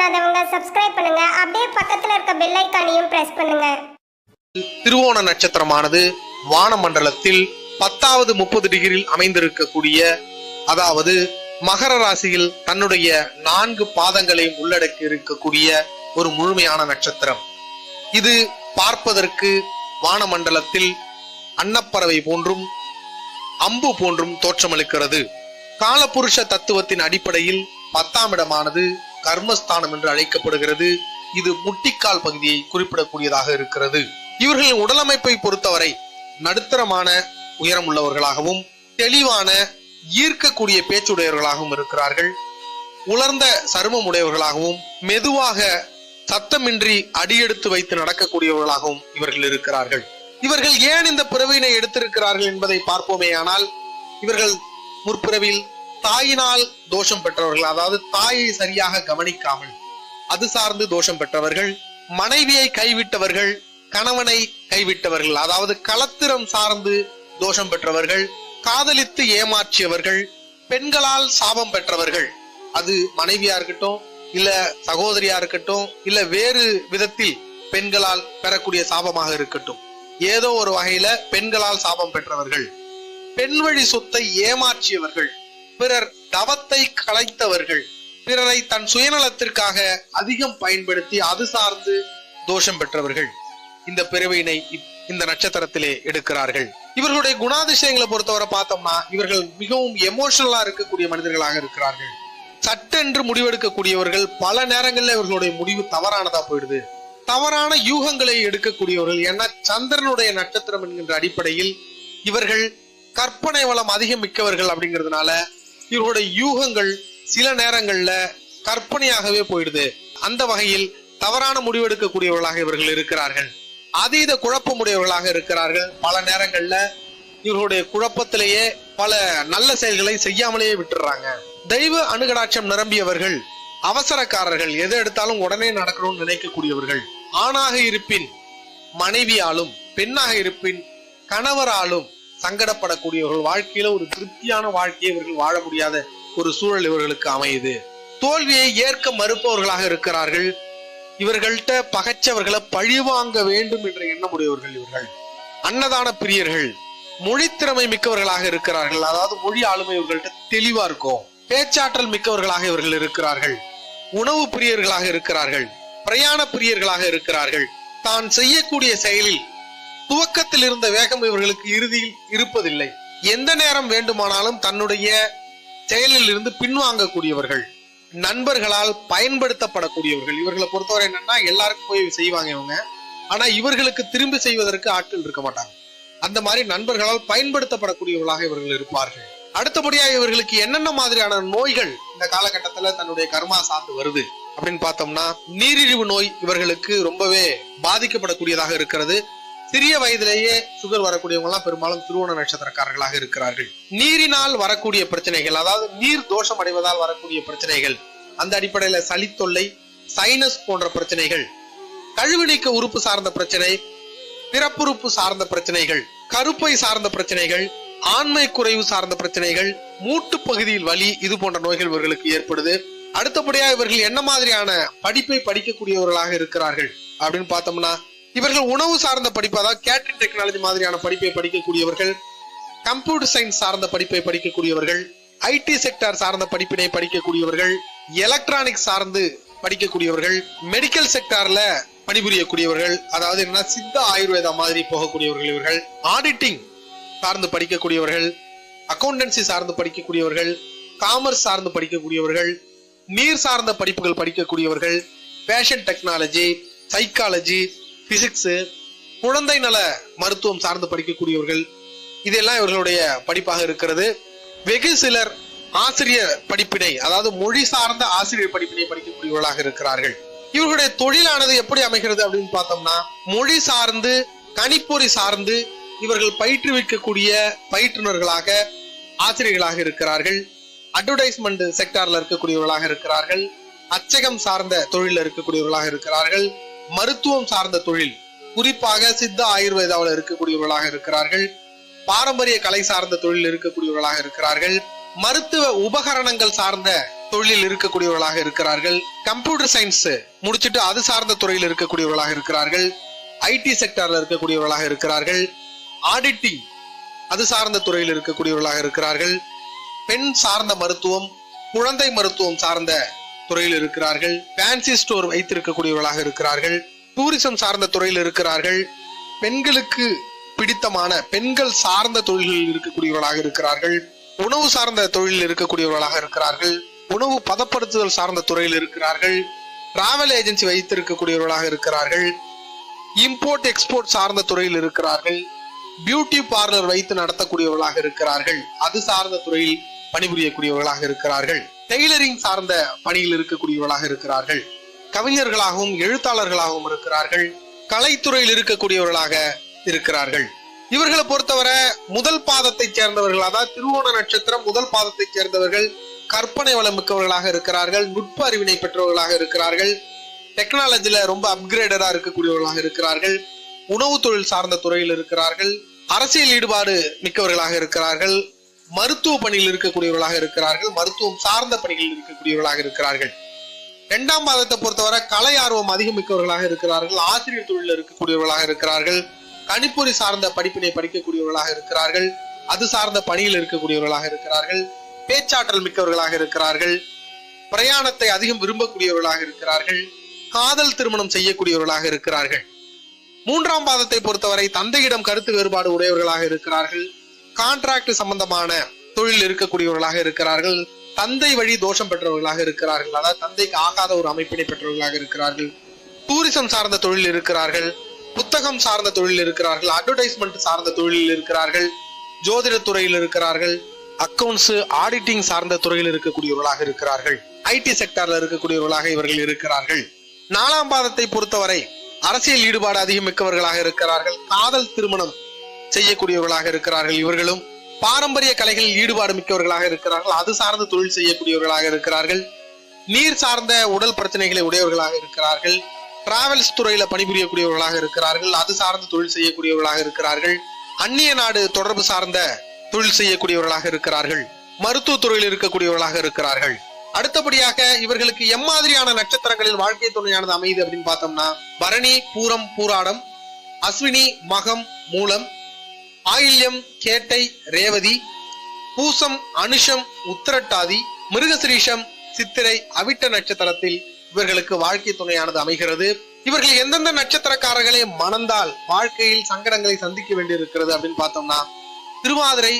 பண்ணாதவங்க சப்ஸ்கிரைப் பண்ணுங்க. அப்படியே பக்கத்துல இருக்க பெல் ஐக்கானையும் பிரஸ் பண்ணுங்க. திருவோண நட்சத்திரமானது வானமண்டலத்தில் பத்தாவது முப்பது டிகிரியில் அமைந்திருக்கக்கூடிய அதாவது மகர ராசியில் தன்னுடைய நான்கு பாதங்களையும் உள்ளடக்கி இருக்கக்கூடிய ஒரு முழுமையான நட்சத்திரம். இது பார்ப்பதற்கு வானமண்டலத்தில் அன்னப்பறவை போன்றும் அம்பு போன்றும் தோற்றமளிக்கிறது. காலபுருஷ தத்துவத்தின் அடிப்படையில் பத்தாம் இடமானது கர்மஸ்தானம் என்று அழைக்கப்படுகிறது. இது முட்டிக்கால் பகுதியை குறிப்பிடக்கூடியதாக இருக்கிறது. இவர்களின் உடலமைப்பை பொறுத்தவரை நடுத்தரமான உயரம் உள்ளவர்களாகவும் தெளிவான ஈர்க்கக்கூடிய பேச்சுடையவர்களாகவும் இருக்கிறார்கள். உலர்ந்த சருமம் உடையவர்களாகவும் மெதுவாக சத்தமின்றி அடியெடுத்து வைத்து நடக்கக்கூடியவர்களாகவும் இவர்கள் இருக்கிறார்கள். இவர்கள் ஏன் இந்த பிறவியினை எடுத்திருக்கிறார்கள் என்பதை பார்ப்போமே ஆனால் இவர்கள் முற்பிறவில் தாயினால் தோஷம் பெற்றவர்கள் அதாவது தாயை சரியாக கவனிக்காமல் அது சார்ந்து தோஷம் பெற்றவர்கள் மனைவியை கைவிட்டவர்கள் கணவனை கைவிட்டவர்கள் அதாவது களத்திரம் சார்ந்து தோஷம் பெற்றவர்கள் காதலித்து ஏமாற்றியவர்கள் பெண்களால் சாபம் பெற்றவர்கள். அது மனைவியா இருக்கட்டும் இல்ல சகோதரியா இருக்கட்டும் இல்ல வேறு விதத்தில் பெண்களால் பெறக்கூடிய சாபமாக இருக்கட்டும். ஏதோ ஒரு வகையில பெண்களால் சாபம் பெற்றவர்கள். பெண் வழி சொத்தை ஏமாற்றியவர்கள். பிறர் தவத்தை கலைத்தவர்கள் பிறரை தன் சுயநலத்திற்காக அதிகம் பயன்படுத்தி அது சார்ந்து தோஷம் பெற்றவர்கள். இந்த பிறவியினை இந்த நட்சத்திரத்திலே எடுக்கிறார்கள். இவர்களுடைய குணாதிசயங்களை பொறுத்தவரை பார்த்தோம்னா இவர்கள் மிகவும் எமோஷனலா இருக்கக்கூடிய மனிதர்களாக இருக்கிறார்கள். சட்டென்று முடிவெடுக்கக்கூடியவர்கள் பல நேரங்களில் இவர்களுடைய முடிவு தவறானதா போயிடுது. தவறான யூகங்களை எடுக்கக்கூடியவர்கள் ஏன்னா சந்திரனுடைய நட்சத்திரம் என்கின்ற அடிப்படையில் இவர்கள் கற்பனை வளம் அதிகம் மிக்கவர்கள் அப்படிங்கிறதுனால இவர்களுடைய யூகங்கள் சில நேரங்கள்ல கற்பனையாகவே போயிடுது. அந்த வகையில் தவறான முடிவெடுக்கக்கூடியவர்களாக இவர்கள் இருக்கிறார்கள். அதீத குழப்பமுடையவர்களாக இருக்கிறார்கள். பல நேரங்கள்ல இவர்களுடைய குழப்பத்திலேயே பல நல்ல செயல்களை செய்யாமலேயே விட்டுறாங்க. தெய்வ அணுகடாட்சம் நிரம்பியவர்கள் அவசரக்காரர்கள் எது எடுத்தாலும் உடனே நடக்கணும்னு நினைக்கக்கூடியவர்கள் ஆணாக இருப்பின் மனைவியாலும் பெண்ணாக இருப்பின் கணவராலும் சங்கடப்படக்கூடியவர்கள் வாழ்க்கையில ஒரு திருப்தியான வாழ்க்கையை இவர்கள் வாழ முடியாத ஒரு சூழல் இவர்களுக்கு அமையுது. தோல்வியை ஏற்க மறுப்பவர்களாக இருக்கிறார்கள். இவர்கள்ட்ட பகைச்சவர்களை பழிவாங்க வேண்டும் என்ற எண்ணமுடையவர்கள் இவர்கள். அன்னதான பிரியர்கள் மொழித்திறமை மிக்கவர்களாக இருக்கிறார்கள். அதாவது மொழி ஆளுமை இவர்கள்ட்ட தெளிவா இருக்கும். பேச்சாற்றல் மிக்கவர்களாக இவர்கள் இருக்கிறார்கள். உணவு பிரியர்களாக இருக்கிறார்கள். பிரயாண பிரியர்களாக இருக்கிறார்கள். தான் செய்யக்கூடிய செயலில் துவக்கத்தில் இருந்த வேகம் இவர்களுக்கு இறுதியில் இருப்பதில்லை. எந்த நேரம் வேண்டுமானாலும் தன்னுடைய செயலில் இருந்து பின்வாங்கக்கூடியவர்கள் நண்பர்களால் பயன்படுத்தப்படக்கூடியவர்கள் இவர்களை பொறுத்தவரை என்னன்னா எல்லாருக்கும் போய் செய்வாங்க இவங்க. ஆனா இவர்களுக்கு திரும்பி செய்வதற்கு ஆட்கள் இருக்க மாட்டாங்க. அந்த மாதிரி நண்பர்களால் பயன்படுத்தப்படக்கூடியவர்களாக இவர்கள் இருப்பார்கள். அடுத்தபடியாக இவர்களுக்கு என்னென்ன மாதிரியான நோய்கள் இந்த காலகட்டத்துல தன்னுடைய கர்மா சார்ந்து வருது அப்படின்னு பார்த்தோம்னா நீரிழிவு நோய் இவர்களுக்கு ரொம்பவே பாதிக்கப்படக்கூடியதாக இருக்கிறது. சிறிய வயதிலேயே சுகர் வரக்கூடியவங்க எல்லாம் பெரும்பாலும் திருவோண நட்சத்திரக்காரர்களாக இருக்கிறார்கள். நீரினால் வரக்கூடிய பிரச்சனைகள் அதாவது நீர் தோஷம் அடைவதால் வரக்கூடிய பிரச்சனைகள் அந்த அடிப்படையில சளி தொல்லை சைனஸ் போன்ற பிரச்சனைகள் கழிவு நீக்க உறுப்பு சார்ந்த பிரச்சனை பிறப்புறுப்பு சார்ந்த பிரச்சனைகள் கருப்பை சார்ந்த பிரச்சனைகள் ஆண்மை குறைவு சார்ந்த பிரச்சனைகள் மூட்டு பகுதியில் வலி இது போன்ற நோய்கள் இவர்களுக்கு ஏற்படுது. அடுத்தபடியா இவர்கள் என்ன மாதிரியான படிப்பை படிக்கக்கூடியவர்களாக இருக்கிறார்கள் அப்படின்னு பார்த்தோம்னா இவர்கள் உணவு சார்ந்த படிப்பு அதாவது கேட்ரிங் டெக்னாலஜி மாதிரியான படிப்பை படிக்கக்கூடியவர்கள் கம்ப்யூட்டர் சயின்ஸ் சார்ந்த படிப்பை படிக்கக்கூடியவர்கள் ஐடி செக்டார் சார்ந்த படிப்பினை படிக்கக்கூடியவர்கள் எலக்ட்ரானிக்ஸ் சார்ந்து படிக்கக்கூடியவர்கள் மெடிக்கல் செக்டார்ல பணிபுரியக்கூடியவர்கள் அதாவது என்ன சித்த ஆயுர்வேதா மாதிரி போகக்கூடியவர்கள் இவர்கள் ஆடிட்டிங் சார்ந்து படிக்கக்கூடியவர்கள் அக்கௌண்டன்சி சார்ந்து படிக்கக்கூடியவர்கள் காமர்ஸ் சார்ந்து படிக்கக்கூடியவர்கள் நீர் சார்ந்த படிப்புகள் படிக்கக்கூடியவர்கள் ஃபேஷன் டெக்னாலஜி சைக்காலஜி பிசிக்ஸ் குழந்தை நல மருத்துவம் சார்ந்து படிக்கக்கூடியவர்கள் இதெல்லாம் இவர்களுடைய படிப்பாக இருக்கிறது. வெகு சிலர் ஆசிரியர் படிப்பினை அதாவது மொழி சார்ந்த ஆசிரியர் படிப்பினை படிக்கக்கூடியவர்களாக இருக்கிறார்கள். இவர்களுடைய தொழிலானது எப்படி அமைகிறது அப்படின்னு பார்த்தோம்னா மொழி சார்ந்து கணிப்பொறி சார்ந்து இவர்கள் பயிற்றுவிக்கக்கூடிய பயிற்றுனர்களாக ஆசிரியர்களாக இருக்கிறார்கள். அட்வர்டைஸ்மெண்ட் செக்டார்ல இருக்கக்கூடியவர்களாக இருக்கிறார்கள். அச்சகம் சார்ந்த தொழில இருக்கக்கூடியவர்களாக இருக்கிறார்கள். மருத்துவம் சார்ந்த தொழில். குறிப்பாக சித்த ஆயுர்வேதாவில் இருக்கக்கூடியவர்களாக இருக்கிறார்கள். பாரம்பரிய கலை சார்ந்த தொழில் இருக்கக்கூடியவர்களாக இருக்கிறார்கள். மருத்துவ உபகரணங்கள் சார்ந்த தொழிலில் இருக்கக்கூடியவர்களாக இருக்கிறார்கள். கம்ப்யூட்டர் சயின்ஸ் முடிச்சிட்டு அது சார்ந்த துறையில் இருக்கக்கூடியவர்களாக இருக்கிறார்கள். ஐடி செக்டர்ல இருக்கக்கூடியவர்களாக இருக்கிறார்கள். ஆடிட்டிங் அது சார்ந்த துறையில் இருக்கக்கூடியவர்களாக இருக்கிறார்கள். பெண் சார்ந்த மருத்துவம் குழந்தை மருத்துவம் சார்ந்த துறையில் இருக்கிறார்கள். ஃபேன்சி ஸ்டோர் வைத்திருக்கக்கூடியவர்களாக இருக்கிறார்கள். டூரிசம் சார்ந்த துறையில் இருக்கிறார்கள். பெண்களுக்கு பிடித்தமான பெண்கள் சார்ந்த தொழில்களில் இருக்கக்கூடியவர்களாக இருக்கிறார்கள். உணவு சார்ந்த தொழிலில் இருக்கக்கூடியவர்களாக இருக்கிறார்கள். உணவு பதப்படுத்துதல் சார்ந்த துறையில் இருக்கிறார்கள். டிராவல் ஏஜென்சி வைத்திருக்கக்கூடியவர்களாக இருக்கிறார்கள். இம்போர்ட் எக்ஸ்போர்ட் சார்ந்த துறையில் இருக்கிறார்கள். பியூட்டி பார்லர் வைத்து நடத்தக்கூடியவர்களாக இருக்கிறார்கள். அது சார்ந்த துறையில் பணிபுரியக்கூடியவர்களாக இருக்கிறார்கள். டெய்லரிங் சார்ந்த பணியில் இருக்கக்கூடியவர்களாக இருக்கிறார்கள். கவிஞர்களாகவும் எழுத்தாளர்களாகவும் இருக்கிறார்கள். கலைத்துறையில் இருக்கக்கூடியவர்களாக இருக்கிறார்கள். இவர்களை பொறுத்தவரை முதல் பாதத்தை சேர்ந்தவர்கள் அதாவது திருவோண நட்சத்திரம் முதல் பாதத்தை சேர்ந்தவர்கள் கற்பனை வளம் மிக்கவர்களாக இருக்கிறார்கள் நுட்ப அறிவினை பெற்றவர்களாக இருக்கிறார்கள் டெக்னாலஜியில ரொம்ப அப்கிரேடரா இருக்கக்கூடியவர்களாக இருக்கிறார்கள் உணவு தொழில் சார்ந்த துறையில் இருக்கிறார்கள் அரசியல் ஈடுபாடு மிக்கவர்களாக இருக்கிறார்கள் மருத்துவ பணியில் இருக்கக்கூடியவர்களாக இருக்கிறார்கள் மருத்துவம் சார்ந்த பணிகளில் இருக்கக்கூடியவர்களாக இருக்கிறார்கள். இரண்டாம் பாதத்தை பொறுத்தவரை கலை ஆர்வம் அதிகம் மிக்கவர்களாக இருக்கிறார்கள் ஆசிரியர் தொழிலில் இருக்கக்கூடியவர்களாக இருக்கிறார்கள் கணிப்பொறி சார்ந்த படிப்பினை படிக்கக்கூடியவர்களாக இருக்கிறார்கள் அது சார்ந்த பணியில் இருக்கக்கூடியவர்களாக இருக்கிறார்கள் பேச்சாற்றல் மிக்கவர்களாக இருக்கிறார்கள் பிரயாணத்தை அதிகம் விரும்பக்கூடியவர்களாக இருக்கிறார்கள் காதல் திருமணம் செய்யக்கூடியவர்களாக இருக்கிறார்கள். மூன்றாம் பாதத்தை பொறுத்தவரை தந்தையிடம் கருத்து வேறுபாடு உடையவர்களாக இருக்கிறார்கள் கான்ட்ராக்ட் சம்பந்தமான தொழில் இருக்கக்கூடியவர்களாக இருக்கிறார்கள். தந்தை வழி தோஷம் பெற்றவர்களாக இருக்கிறார்கள். அதாவது தந்தைக்கு ஆகாத ஒரு அமைப்பினை பெற்றவர்களாக இருக்கிறார்கள். டூரிசம் சார்ந்த தொழில் இருக்கிறார்கள். புத்தகம் சார்ந்த தொழில் இருக்கிறார்கள். அட்வர்டைஸ்மெண்ட் சார்ந்த தொழிலில் இருக்கிறார்கள். ஜோதிட துறையில் இருக்கிறார்கள். அக்கவுண்ட்ஸ் ஆடிட்டிங் சார்ந்த துறையில் இருக்கக்கூடியவர்களாக இருக்கிறார்கள். ஐடி செக்டார்ல இருக்கக்கூடியவர்களாக இவர்கள் இருக்கிறார்கள். நாலாம் பாதத்தை பொறுத்தவரை அரசியல் ஈடுபாடு அதிகம் மிக்கவர்களாக இருக்கிறார்கள். காதல் திருமணம் செய்யக்கூடியவர்களாக இருக்கிறார்கள் இவர்களும். பாரம்பரிய கலைகளில் ஈடுபாடு மிக்கவர்களாக இருக்கிறார்கள். அது சார்ந்த தொழில் செய்யக்கூடியவர்களாக இருக்கிறார்கள். நீர் சார்ந்த உடல் பிரச்சனைகளை உடையவர்களாக இருக்கிறார்கள். டிராவல்ஸ் துறையில பணிபுரியக்கூடியவர்களாக இருக்கிறார்கள். அது சார்ந்த தொழில் செய்யக்கூடியவர்களாக இருக்கிறார்கள். அந்நிய நாடு தொடர்பு சார்ந்த தொழில் செய்யக்கூடியவர்களாக இருக்கிறார்கள். மருத்துவ துறையில் இருக்கக்கூடியவர்களாக இருக்கிறார்கள். அடுத்தபடியாக இவர்களுக்கு எம்மாதிரியான நட்சத்திரங்களில் வாழ்க்கை துணையானது அமையுது அப்படின்னு பார்த்தோம்னா பரணி பூரம் பூராடம் அஸ்வினி மகம் மூலம் ஆயில்யம் கேட்டை ரேவதி பூசம் அனுஷம் உத்திரட்டாதி மிருகசிரீஷம் சித்திரை அவிட்ட நட்சத்திரத்தில் இவர்களுக்கு வாழ்க்கை துணையானது அமைகிறது. இவர்கள் எந்தெந்த நட்சத்திரக்காரர்களை மணந்தால் வாழ்க்கையில் சங்கடங்களை சந்திக்க வேண்டியிருக்கிறது அப்படின்னு பார்த்தோம்னா திருவாதிரை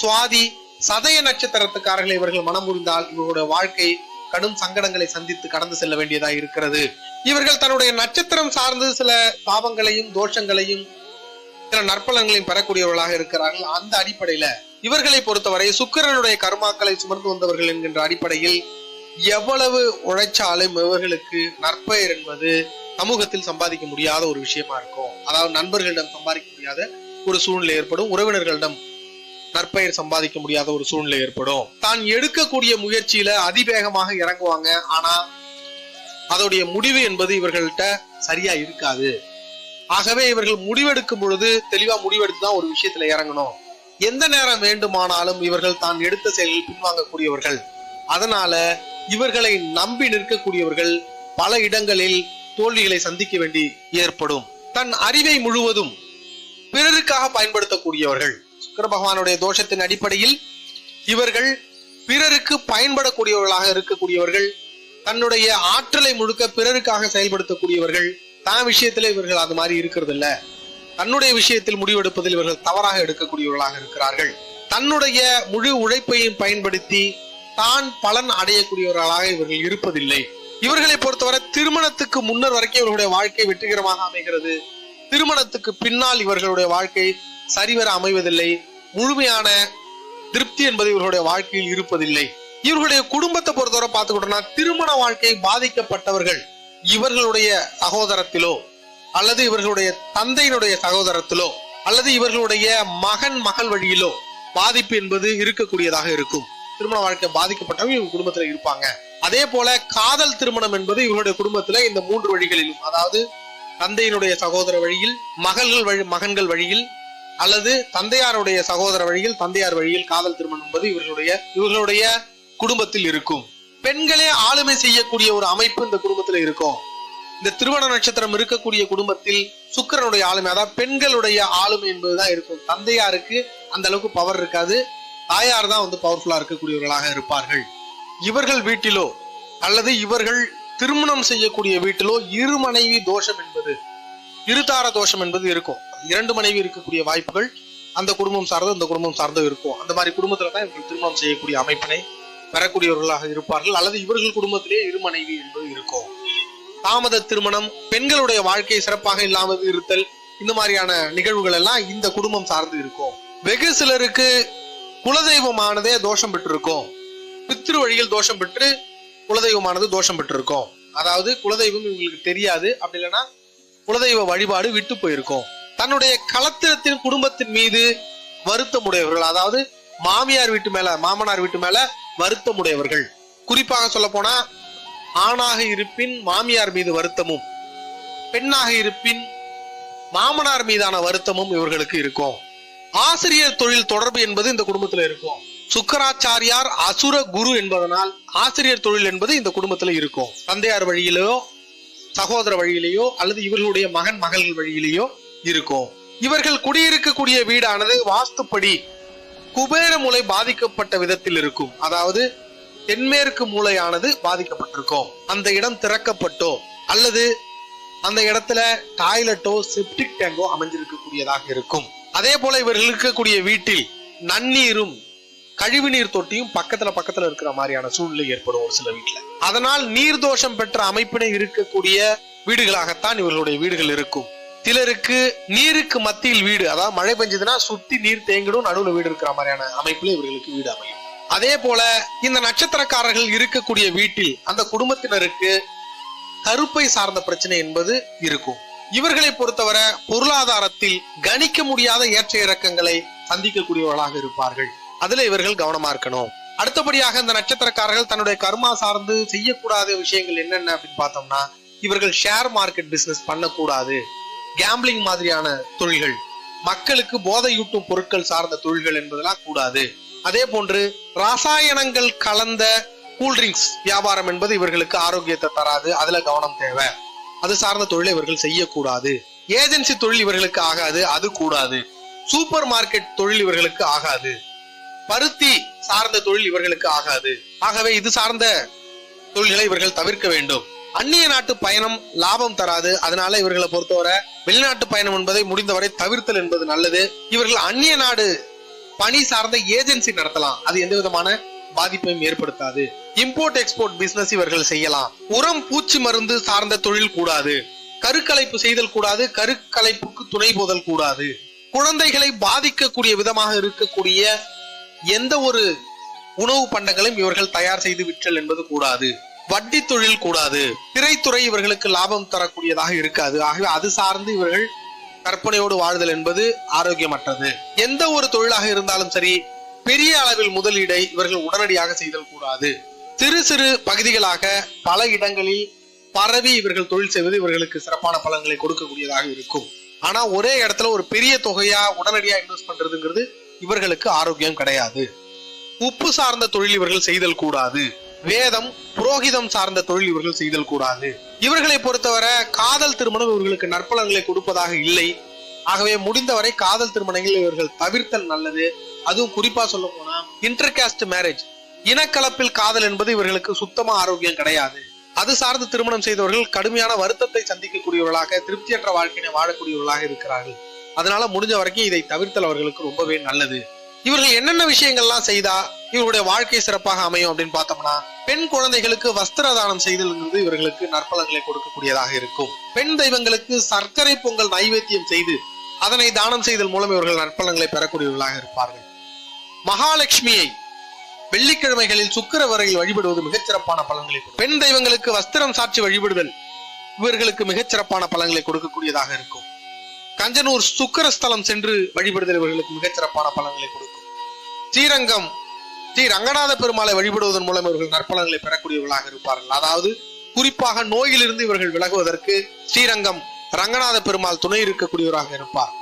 சுவாதி சதய நட்சத்திரத்துக்காரர்களை இவர்கள் மனம் புரிந்தால் இவர்களுடைய வாழ்க்கை கடும் சங்கடங்களை சந்தித்து கடந்து செல்ல வேண்டியதா இருக்கிறது. இவர்கள் தன்னுடைய நட்சத்திரம் சார்ந்து சில பாவங்களையும் தோஷங்களையும் சில நற்பலன்களையும் பெறக்கூடியவர்களாக இருக்கிறார்கள். அந்த அடிப்படையில இவர்களை பொறுத்தவரை சுக்கிரனுடைய கர்மாக்களை சுமர்ந்து வந்தவர்கள் என்கின்ற அடிப்படையில் எவ்வளவு உழைச்சாலும் இவர்களுக்கு நற்பெயர் என்பது சமூகத்தில் சம்பாதிக்க முடியாத ஒரு விஷயமா இருக்கும். அதாவது நண்பர்களிடம் சம்பாதிக்க முடியாத ஒரு சூழ்நிலை ஏற்படும். உறவினர்களிடம் நற்பெயர் சம்பாதிக்க முடியாத ஒரு சூழ்நிலை ஏற்படும். தான் எடுக்கக்கூடிய முயற்சியில அதிவேகமாக இறங்குவாங்க. ஆனா அதோடைய முடிவு என்பது இவர்கள்ட்ட சரியா இருக்காது. ஆகவே இவர்கள் முடிவெடுக்கும் பொழுது தெளிவா முடிவெடுத்து தான் ஒரு விஷயத்துல இறங்கணும். எந்த நேரம் வேண்டுமானாலும் இவர்கள் தான் எடுத்த செயலில் பின்வாங்கக்கூடியவர்கள். அதனால இவர்களை நம்பி நிற்கக்கூடியவர்கள் பல இடங்களில் தோல்விகளை சந்திக்க வேண்டி ஏற்படும். தன் அறிவை முழுவதும் பிறருக்காக பயன்படுத்தக்கூடியவர்கள். சுக்கர பகவானுடைய தோஷத்தின் அடிப்படையில் இவர்கள் பிறருக்கு பயன்படக்கூடியவர்களாக இருக்கக்கூடியவர்கள் தன்னுடைய ஆற்றலை முழுக்க பிறருக்காக செயல்படுத்தக்கூடியவர்கள் தான் விஷயத்துல இவர்கள் அது மாதிரி இருக்கிறது இல்ல தன்னுடைய விஷயத்தில் முடிவெடுப்பதில் இவர்கள் தவறாக எடுக்கக்கூடியவர்களாக இருக்கிறார்கள். தன்னுடைய முழு உழைப்பையும் பயன்படுத்தி தான் பலன் அடையக்கூடியவர்களாக இவர்கள் இருப்பதில்லை. இவர்களை பொறுத்தவரை திருமணத்துக்கு முன்னர் வரைக்கும் இவர்களுடைய வாழ்க்கை வெற்றிகரமாக அமைகிறது. திருமணத்துக்கு பின்னால் இவர்களுடைய வாழ்க்கை சரிவர அமைவதில்லை. முழுமையான திருப்தி என்பது இவர்களுடைய வாழ்க்கையில் இருப்பதில்லை. இவர்களுடைய குடும்பத்தை பொறுத்தவரை பார்த்துக்கிட்டோம்னா திருமண வாழ்க்கை பாதிக்கப்பட்டவர்கள். இவர்களுடைய சகோதரத்திலோ அல்லது இவர்களுடைய தந்தையினுடைய சகோதரத்திலோ அல்லது இவர்களுடைய மகன் மகள் வழியிலோ பாதிப்பு என்பது இருக்கக்கூடியதாக இருக்கும். திருமண வாழ்க்கை பாதிக்கப்பட்டவங்க இவங்க குடும்பத்துல இருப்பாங்க. அதே போல காதல் திருமணம் என்பது இவர்களுடைய குடும்பத்துல இந்த மூன்று வழிகளிலும் அதாவது தந்தையினுடைய சகோதர வழியில் மகள்கள் வழி மகன்கள் வழியில் அல்லது தந்தையாருடைய சகோதர வழியில் தந்தையார் வழியில் காதல் திருமணம் என்பது இவர்களுடைய இவர்களுடைய குடும்பத்தில் இருக்கும். பெண்களே ஆளுமை செய்யக்கூடிய ஒரு அமைப்பு இந்த குடும்பத்துல இருக்கும். இந்த திருவண நட்சத்திரம் இருக்கக்கூடிய குடும்பத்தில் சுக்கிரனுடைய ஆளுமை அதாவது பெண்களுடைய ஆளுமை என்பதுதான் இருக்கும். தந்தையாருக்கு அந்த அளவுக்கு பவர் இருக்காது. தாயார் தான் வந்து பவர்ஃபுல்லா இருக்கக்கூடியவர்களாக இருப்பார்கள். இவர்கள் வீட்டிலோ அல்லது இவர்கள் திருமணம் செய்யக்கூடிய வீட்டிலோ இரு மனைவி தோஷம் என்பது இருதார தோஷம் என்பது இருக்கும். இரண்டு மனைவி இருக்கக்கூடிய வாய்ப்புகள் அந்த குடும்பம் சார்ந்து அந்த குடும்பம் சார்ந்து இருக்கும். அந்த மாதிரி குடும்பத்துல தான் இவர்கள் திருமணம் செய்யக்கூடிய அமைப்பினை பெறக்கூடியவர்களாக இருப்பார்கள் அல்லது இவர்கள் குடும்பத்திலே இரு மனைவி என்பது இருக்கும். தாமத திருமணம் பெண்களுடைய வாழ்க்கை சிறப்பாக இல்லாமல் இருத்தல் இந்த மாதிரியான நிகழ்வுகள் எல்லாம் இந்த குடும்பம் சார்ந்து இருக்கும். வெகு சிலருக்கு குலதெய்வமானதே தோஷம் பெற்றிருக்கும். பித்திரு வழியில் தோஷம் பெற்று குலதெய்வமானது தோஷம் பெற்றிருக்கும். அதாவது குலதெய்வம் இவங்களுக்கு தெரியாது. அப்படி இல்லைன்னா குலதெய்வ வழிபாடு விட்டு போயிருக்கும். தன்னுடைய கலத்திரத்தின் குடும்பத்தின் மீது வருத்தம் உடையவர்கள் அதாவது மாமியார் வீட்டு மேல மாமனார் வீட்டு மேல வருத்தமுடையவர்கள். குறிப்பாக சொல்ல போனா ஆணாக இருப்பின் மாமியார் மீது வருத்தமும் பெண்ணாக இருப்பின் மாமனார் மீதான வருத்தமும் இவர்களுக்கு இருக்கும். ஆசிரியர் தொழில் தொடர்பு என்பது இந்த குடும்பத்துல இருக்கும். சுக்கராச்சாரியார் அசுர குரு என்பதனால் ஆசிரியர் தொழில் என்பது இந்த குடும்பத்துல இருக்கும். தந்தையார் வழியிலோ சகோதர வழியிலேயோ அல்லது இவர்களுடைய மகன் மகள்கள் வழியிலேயோ இருக்கும். இவர்கள் குடியிருக்கக்கூடிய வீடானது வாஸ்துப்படி குபேர மூலை பாதிக்கப்பட்ட விதத்தில் இருக்கும். அதாவது தென்மேற்கு மூலையானது பாதிக்கப்பட்டிருக்கும். அந்த இடம் திறக்கப்பட்டோ அல்லது அந்த இடத்துல டாய்லெட்டோ செப்டிக் டேங்கோ அமைஞ்சிருக்கக்கூடியதாக இருக்கும். அதே போல இவர்கள் இருக்கக்கூடிய வீட்டில் நன்னீரும் கழிவுநீர் தொட்டியும் பக்கத்துல பக்கத்துல இருக்கிற மாதிரியான சூழ்நிலை ஏற்படும் ஒரு சில வீட்டுல அதனால் நீர் தோஷம் பெற்ற அமைப்பினை இருக்கக்கூடிய வீடுகளாகத்தான் இவர்களுடைய வீடுகள் இருக்கும். சிலருக்கு நீருக்கு மத்தியில் வீடு அதாவது மழை பெஞ்சதுன்னா சுத்தி நீர் தேங்கிடும் நடுவுல வீடு இருக்கிற மாதிரியான அமைப்புல இவர்களுக்கு வீடு அமையும். அதே போல இந்த நட்சத்திரக்காரர்கள் இருக்கக்கூடிய வீட்டில் அந்த குடும்பத்தினருக்கு கருப்பை சார்ந்த பிரச்சனை என்பது இருக்கும். இவர்களை பொறுத்தவரை பொருளாதாரத்தில் கணிக்க முடியாத ஏற்ற இறக்கங்களை சந்திக்கக்கூடியவர்களாக இருப்பார்கள். அதுல இவர்கள் கவனமா இருக்கணும். அடுத்தபடியாக இந்த நட்சத்திரக்காரர்கள் தன்னுடைய கர்மா சார்ந்து செய்யக்கூடாத விஷயங்கள் என்னென்ன அப்படின்னு பார்த்தோம்னா இவர்கள் ஷேர் மார்க்கெட் பிசினஸ் பண்ணக்கூடாது. கேம்பிளிங் மாதிரியான தொழில்கள். மக்களுக்கு போதையூட்டும் பொருட்கள் சார்ந்த தொழில்கள் என்பதெல்லாம் கூடாது. அதே போன்று ரசாயனங்கள் கலந்த கூல்ட்ரிங்க்ஸ் வியாபாரம் என்பது இவர்களுக்கு ஆரோக்கியத்தை தராது. அதுல கவனம் தேவை. அது சார்ந்த தொழிலை இவர்கள் செய்யக்கூடாது. ஏஜென்சி தொழில் இவர்களுக்கு ஆகாது. அது கூடாது. சூப்பர் மார்க்கெட் தொழில் இவர்களுக்கு ஆகாது. பருத்தி சார்ந்த தொழில் இவர்களுக்கு ஆகாது. ஆகவே இது சார்ந்த தொழில்களை இவர்கள் தவிர்க்க வேண்டும். அந்நிய நாட்டு பயணம் லாபம் தராது. அதனால இவர்களை பொறுத்தவரை வெளிநாட்டு பயணம் என்பதை முடிந்தவரை தவிர்த்தல் என்பது நல்லது. இவர்கள் அந்நிய நாடு பணி சார்ந்த ஏஜென்சி நடத்தலாம். அது எந்த விதமான பாதிப்பையும் ஏற்படுத்தாது. இம்போர்ட் எக்ஸ்போர்ட் பிசினஸ் இவர்கள் செய்யலாம். உரம் பூச்சி மருந்து சார்ந்த தொழில் கூடாது. கருக்கலைப்பு செய்தல் கூடாது. கருக்கலைப்புக்கு துணை போதல் கூடாது. குழந்தைகளை பாதிக்கக்கூடிய விதமாக இருக்கக்கூடிய எந்த ஒரு உணவு பண்டங்களையும் இவர்கள் தயார் செய்து விற்றல் என்பது கூடாது. வட்டி தொழில் கூடாது. திரைத்துறை இவர்களுக்கு லாபம் தரக்கூடியதாக இருக்காது. ஆகவே அது சார்ந்து இவர்கள் கற்பனையோடு வாழ்தல் என்பது ஆரோக்கியமற்றது. எந்த ஒரு தொழிலாக இருந்தாலும் சரி பெரிய அளவில் முதலீடை இவர்கள் உடனடியாக செய்தல் கூடாது. சிறு சிறு பகுதிகளாக பல இடங்களில் பரவி இவர்கள் தொழில் செய்வது இவர்களுக்கு சிறப்பான பலன்களை கொடுக்கக்கூடியதாக இருக்கும். ஆனா ஒரே இடத்துல ஒரு பெரிய தொகையா உடனடியா இன்வெஸ்ட் பண்றதுங்கிறது இவர்களுக்கு ஆரோக்கியம் கிடையாது. உப்பு சார்ந்த தொழில் இவர்கள் செய்தல் கூடாது. வேதம் புரோகிதம் சார்ந்த தொழில் இவர்கள் செய்தல் கூடாது. இவர்களை பொறுத்தவரை காதல் திருமணம் இவர்களுக்கு நற்பலன்களை கொடுப்பதாக இல்லை. ஆகவே முடிந்தவரை காதல் திருமணங்கள் இவர்கள் தவிர்த்தல் நல்லது. அதுவும் குறிப்பா சொல்ல போனா இன்டர்காஸ்ட் மேரேஜ் இனக்கலப்பில் காதல் என்பது இவர்களுக்கு சுத்தமா ஆரோக்கியம் கிடையாது. அது சார்ந்து திருமணம் செய்தவர்கள் கடுமையான வருத்தத்தை சந்திக்கக்கூடியவர்களாக திருப்தியற்ற வாழ்க்கையினை வாழக்கூடியவர்களாக இருக்கிறார்கள். அதனால முடிஞ்ச வரைக்கும் இதை தவிர்த்தல் அவர்களுக்கு ரொம்பவே நல்லது. இவர்கள் என்னென்ன விஷயங்கள்லாம் செய்தா இவருடைய வாழ்க்கை சிறப்பாக அமையும் அப்படின்னு பார்த்தோம்னா பெண் குழந்தைகளுக்கு வஸ்திர தானம் செய்தல்ங்கிறது இவர்களுக்கு நற்பலன்களை கொடுக்கக்கூடியதாக இருக்கும். பெண் தெய்வங்களுக்கு சர்க்கரை பொங்கல் நைவேத்தியம் செய்து அதனை தானம் செய்தல் மூலம் இவர்கள் நற்பலன்களை பெறக்கூடியவர்களாக இருப்பார்கள். மகாலட்சுமியை வெள்ளிக்கிழமைகளில் சுக்கிர வரையில் வழிபடுவது மிகச்சிறப்பான பலன்களை பெண் தெய்வங்களுக்கு வஸ்திரம் சாட்சி வழிபடுதல் இவர்களுக்கு மிகச்சிறப்பான பலன்களை கொடுக்கக்கூடியதாக இருக்கும். கஞ்சனூர் சுக்கரஸ்தலம் சென்று வழிபடுதல் இவர்களுக்கு மிகச்சிறப்பான பலன்களை கொடுக்கும். ஸ்ரீரங்கம் ஸ்ரீ ரங்கநாத பெருமாளை வழிபடுவதன் மூலம் இவர்கள் நற்பலன்களை பெறக்கூடியவர்களாக இருப்பார்கள். அதாவது குறிப்பாக நோயிலிருந்து இவர்கள் விலகுவதற்கு ஸ்ரீரங்கம் ரங்கநாத பெருமாள் துணை இருக்கக்கூடியவராக இருப்பார்.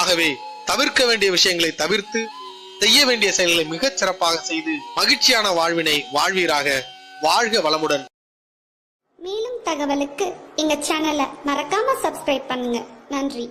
ஆகவே தவிர்க்க வேண்டிய விஷயங்களை தவிர்த்து செய்ய வேண்டிய செயல்களை மிகச் சிறப்பாக செய்து மகிழ்ச்சியான வாழ்வினை வாழ்வீராக வாழ்க வளமுடன். மேலும் தகவலுக்கு எங்க சேனலை மறக்காம சப்ஸ்கிரைப் பண்ணுங்க. நன்றி.